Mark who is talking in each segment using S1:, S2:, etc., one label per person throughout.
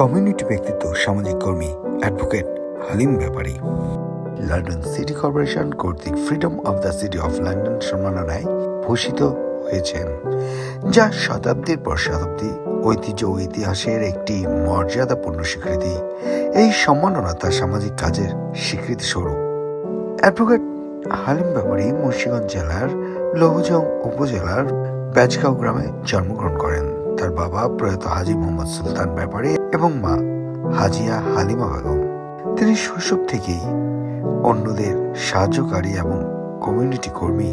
S1: Community ব্যক্তিত্ব, সামাজিক কর্মী, advocate, Halim Bepari. London city corporation কর্তৃক freedom of the city of London সম্মাননায় ভূষিত হয়েছেন, যা শতাব্দীর পর শতাব্দী ঐতিহ্য ও ইতিহাসের একটি মর্যাদাপূর্ণ স্বীকৃতি। এই সম্মাননা তার সামাজিক কাজের স্বীকৃতি স্বরূপ অ্যাডভোকেট হালিম ব্যাপারী মুন্সিগঞ্জ জেলার লৌহজং উপজেলার ব্যাজগাঁও গ্রামে জন্মগ্রহণ করেন। তার বাবা প্রয়াত হাজি মোহাম্মদ সুলতান ব্যাপারী এবং মা হাজিয়া হালিমা বেগম। তিনি শৈশব থেকেই অন্যদের সাহায্যকারী এবং কমিউনিটি কর্মী।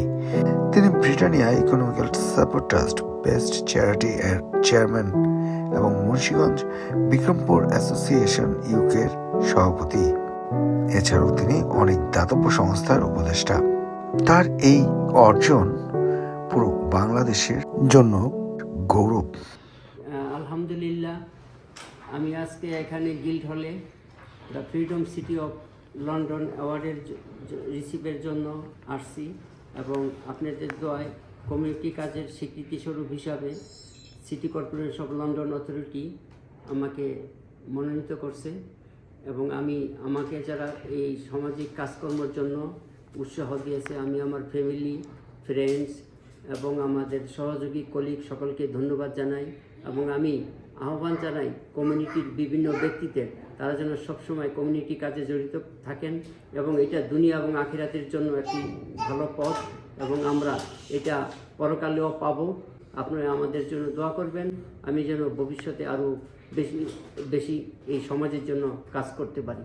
S1: তিনি Britannia economical support trust best charity এর চেয়ারম্যান এবং মুন্সিগঞ্জ বিক্রমপুর অ্যাসোসিয়েশন ইউকের সভাপতি। এছাড়াও তিনি অনেক দাতব্য সংস্থার উপদেষ্টা। তার এই অর্জন পুরো বাংলাদেশের জন্য গৌরব।
S2: আলহামদুলিল্লাহ, আমি আজকে এখানে গিল্ড হলে the freedom city of London অ্যাওয়ার্ডের রিসিভের জন্য আসছি এবং আপনাদের দোয়ায় কমিউনিটি কাজের স্বীকৃতিস্বরূপ হিসাবে city corporation of London authority আমাকে মনোনীত করছে এবং আমি, আমাকে যারা এই সামাজিক কাজকর্মের জন্য উৎসাহ দিয়েছে, আমি আমার ফ্যামিলি ফ্রেন্ডস এবং আমাদের সহযোগী কলিগ সকলকে ধন্যবাদ জানাই এবং আমি আহ্বান জানাই কমিউনিটির বিভিন্ন ব্যক্তিদের, তারা যেন সবসময় কমিউনিটি কাজে জড়িত থাকেন এবং এটা দুনিয়া এবং আখিরাতের জন্য একটি ভালো পথ এবং আমরা এটা পরকালেও পাবো। আপনারা আমাদের জন্য দোয়া করবেন। আমি যেন ভবিষ্যতে আরও বেশি বেশি এই সমাজের জন্য কাজ করতে পারি।